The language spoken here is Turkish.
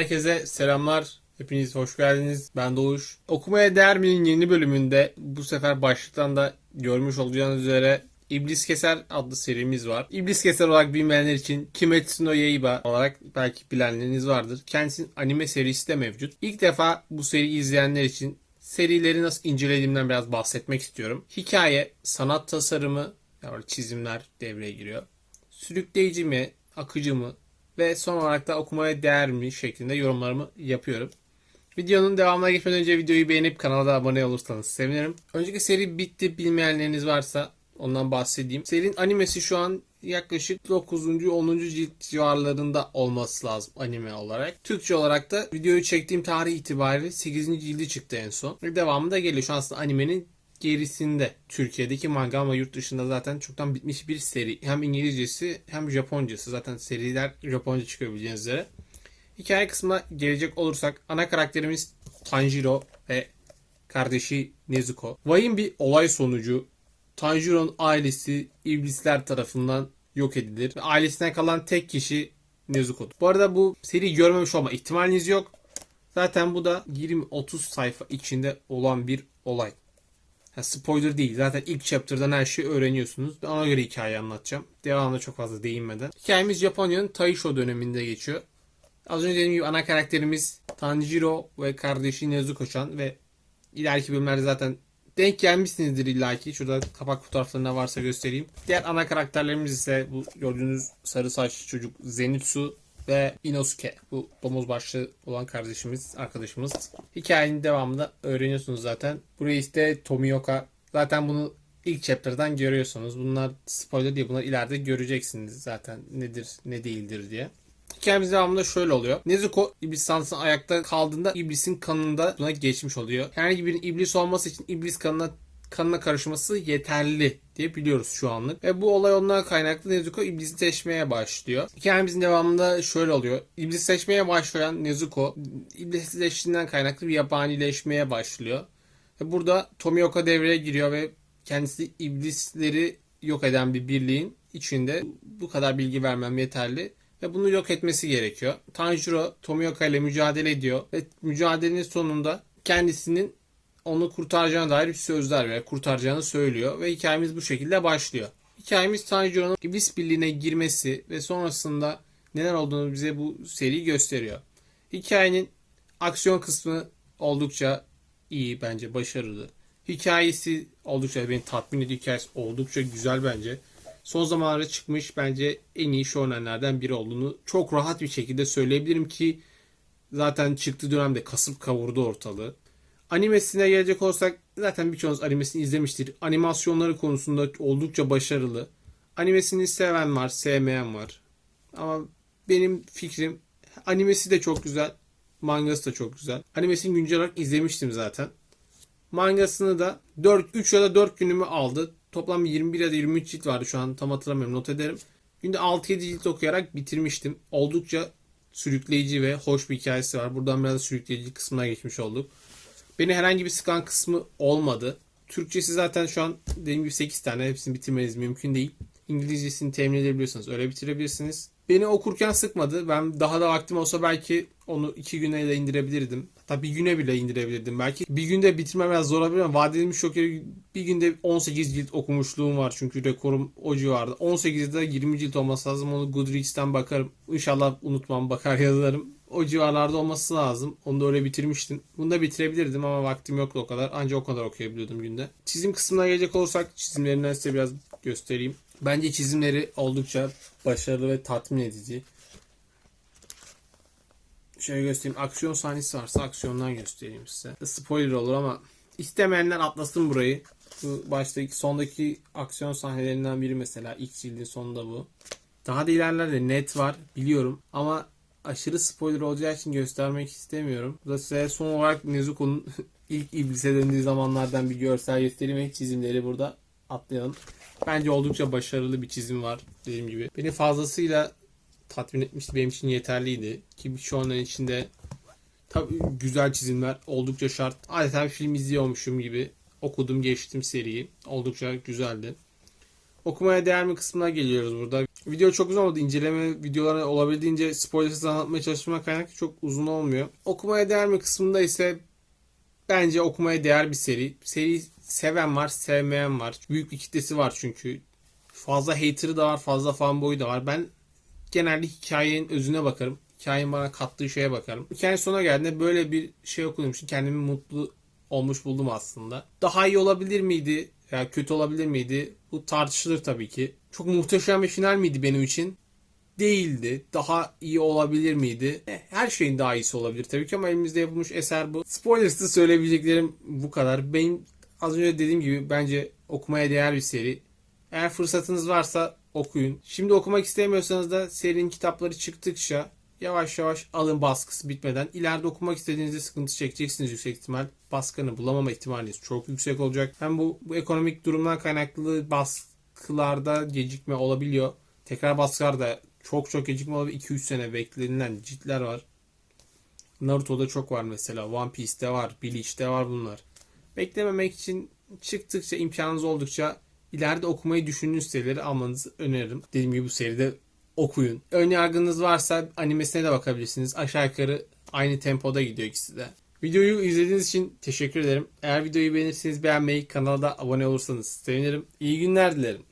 Herkese selamlar. Hepiniz hoş geldiniz. Ben Doğuş. Okumaya Değer mi'nin yeni bölümünde bu sefer başlıktan da görmüş olacağınız üzere İblis Keser adlı serimiz var. İblis Keser olarak bilmeyenler için Kimetsu no Yaiba olarak belki bilenleriniz vardır. Kendisinin anime serisi de mevcut. İlk defa bu seriyi izleyenler için serileri nasıl incelediğimden biraz bahsetmek istiyorum. Hikaye, sanat tasarımı, yani çizimler devreye giriyor. Sürükleyici mi, akıcı mı ve son olarak da okumaya değer mi şeklinde yorumlarımı yapıyorum. Videonun devamına geçmeden önce videoyu beğenip kanala da abone olursanız sevinirim. Önceki seri bitti bilmeyenleriniz varsa ondan bahsedeyim. Serinin animesi şu an yaklaşık 9. 10. cilt civarlarında olması lazım anime olarak. Türkçe olarak da videoyu çektiğim tarih itibariyle 8. cildi çıktı en son. Ve devamı da geliyor. Şu an aslında animenin gerisinde Türkiye'deki manga ama yurt dışında zaten çoktan bitmiş bir seri. Hem İngilizcesi hem Japoncası. Zaten seriler Japonca çıkıyor üzere. Hikaye kısmına gelecek olursak ana karakterimiz Tanjiro ve kardeşi Nezuko. Vahim bir olay sonucu Tanjiro'nun ailesi iblisler tarafından yok edilir. Ailesinden kalan tek kişi Nezuko'dur. Bu arada bu seri görmemiş olma ihtimaliniz yok. Zaten bu da 20-30 sayfa içinde olan bir olay. Ha, spoiler değil. Zaten ilk chapter'dan her şeyi öğreniyorsunuz. Ben ona göre hikaye anlatacağım. Devamında çok fazla değinmeden. Hikayemiz Japonya'nın Taisho döneminde geçiyor. Az önce dediğim gibi ana karakterimiz Tanjiro ve kardeşi Nezuko-chan ve ileriki bölümlerde zaten denk gelmişsinizdir illaki. Şurada kapak fotoğraflarında varsa göstereyim. Diğer ana karakterlerimiz ise bu gördüğünüz sarı saçlı çocuk Zenitsu ve Inosuke. Bu domuz başlı olan kardeşimiz, arkadaşımız. Hikayenin devamında öğreniyorsunuz zaten. Burayı işte Tomioka. Zaten bunu ilk chapter'dan görüyorsunuz. Bunlar spoiler değil. Bunlar ileride göreceksiniz zaten nedir ne değildir diye. Hikayemiz devamında şöyle oluyor. Nezuko iblis sansın ayakta kaldığında iblisin kanında buna geçmiş oluyor. Herhangi bir iblis olması için iblis kanına kanına karışması yeterli diye biliyoruz şu anlık. Ve bu olay ondan kaynaklı Nezuko iblisi seçmeye başlıyor. Hikayemizin devamında şöyle oluyor. İblisi seçmeye başlayan Nezuko iblisi seçtiğinden kaynaklı bir yabanileşmeye başlıyor. Ve burada Tomioka devreye giriyor ve kendisi iblisleri yok eden bir birliğin içinde bu kadar bilgi vermem yeterli ve bunu yok etmesi gerekiyor. Tanjiro Tomioka ile mücadele ediyor ve mücadelenin sonunda kendisinin onu kurtaracağına dair bir sözler ve kurtaracağını söylüyor ve hikayemiz bu şekilde başlıyor. Hikayemiz Tanjiro'nun iblis birliğine girmesi ve sonrasında neler olduğunu bize bu seri gösteriyor. Hikayenin aksiyon kısmı oldukça iyi bence başarılı. Hikayesi oldukça beni tatmin ediyor. Hikayesi oldukça güzel bence. Son zamanlarda çıkmış bence en iyi shonenlerden biri olduğunu çok rahat bir şekilde söyleyebilirim ki zaten çıktığı dönemde kasıp kavurdu ortalığı. Animesine gelecek olsak zaten birçoğunuz animesini izlemiştir. Animasyonları konusunda oldukça başarılı. Animesini seven var, sevmeyen var. Ama benim fikrim animesi de çok güzel, mangası da çok güzel. Animesini güncel olarak izlemiştim zaten. Mangasını da 4 3 ya da 4 günümü aldı. Toplam 21 ya da 23 cilt vardı şu an tam hatırlamıyorum not ederim. Günde 6-7 cilt okuyarak bitirmiştim. Oldukça sürükleyici ve hoş bir hikayesi var. Buradan biraz sürükleyici kısmına geçmiş olduk. Beni herhangi bir sıkan kısmı olmadı. Türkçesi zaten şu an dediğim gibi 8 tane. Hepsini bitirmeniz mümkün değil. İngilizcesini temin edebiliyorsanız öyle bitirebilirsiniz. Beni okurken sıkmadı. Ben daha da vaktim olsa belki onu 2 güne de indirebilirdim. Hatta bir güne bile indirebilirdim. Belki bir günde bitirmem biraz zor olabilir ama vaat edilmiş bir günde 18 cilt okumuşluğum var. Çünkü rekorum o civarda. 18'de 20 cilt olması lazım. Onu Goodreads'ten bakarım. İnşallah unutmam bakar yazarım. O civarlarda olması lazım. Onu da öyle bitirmiştim. Bunu da bitirebilirdim ama vaktim yoktu o kadar. Ancak o kadar okuyabiliyordum günde. Çizim kısmına gelecek olursak çizimlerinden size biraz göstereyim. Bence çizimleri oldukça başarılı ve tatmin edici. Şöyle göstereyim. Aksiyon sahnesi varsa aksiyondan göstereyim size. Spoiler olur ama istemeyenler atlasın burayı. Bu baştaki sondaki aksiyon sahnelerinden biri mesela ilk cildin sonunda bu. Daha da ilerlerde net var biliyorum ama aşırı spoiler olacağı için göstermek istemiyorum. Bu da size son olarak Nezuko'nun ilk iblise döndüğü zamanlardan bir görsel göstereyim ve çizimleri burada atlayalım. Bence oldukça başarılı bir çizim var dediğim gibi. Beni fazlasıyla tatmin etmişti. Benim için yeterliydi. Ki şu an içinde tabii güzel çizimler oldukça şart. Adeta bir film izliyormuşum gibi okudum geçtim seriyi. Oldukça güzeldi. Okumaya değer mi kısmına geliyoruz burada. Video çok uzun oldu. İnceleme videolarını olabildiğince spoilersız anlatmaya çalıştığımdan kaynaklı çok uzun olmuyor. Okumaya değer mi kısmında ise bence okumaya değer bir seri. Seri seven var, sevmeyen var. Büyük bir kitlesi var çünkü. Fazla hater'ı da var, fazla fanboy da var. Ben genelde hikayenin özüne bakarım. Hikayenin bana kattığı şeye bakarım. Hikayenin sonuna geldiğinde böyle bir şey okuduğum için kendimi mutlu olmuş buldum aslında. Daha iyi olabilir miydi? Ya kötü olabilir miydi? Bu tartışılır tabii ki. Çok muhteşem bir final miydi benim için? Değildi. Daha iyi olabilir miydi? Eh, Her şeyin daha iyisi olabilir tabii ki ama elimizde yapılmış eser bu. Spoilers'ta söyleyebileceklerim bu kadar. Benim az önce dediğim gibi bence okumaya değer bir seri. Eğer fırsatınız varsa okuyun. Şimdi okumak istemiyorsanız da serinin kitapları çıktıkça yavaş yavaş alın baskısı bitmeden. İleride okumak istediğinizde sıkıntı çekeceksiniz yüksek ihtimal. Baskını bulamama ihtimaliniz çok yüksek olacak. Hem bu, bu ekonomik durumdan kaynaklı baskılarda gecikme olabiliyor. Tekrar baskılarda çok çok gecikme olabiliyor. 2-3 sene beklenilen ciltler var. Naruto'da çok var mesela. One Piece'te var. Bleach'te var bunlar. Beklememek için çıktıkça imkanınız oldukça ileride okumayı düşündüğünüz serileri almanızı öneririm. Dediğim gibi bu seride okuyun. Ön yargınız varsa animesine de bakabilirsiniz. Aşağı yukarı aynı tempoda gidiyor ikisi de. Videoyu izlediğiniz için teşekkür ederim. Eğer videoyu beğenirseniz beğenmeyi, kanala da abone olursanız sevinirim. İyi günler dilerim.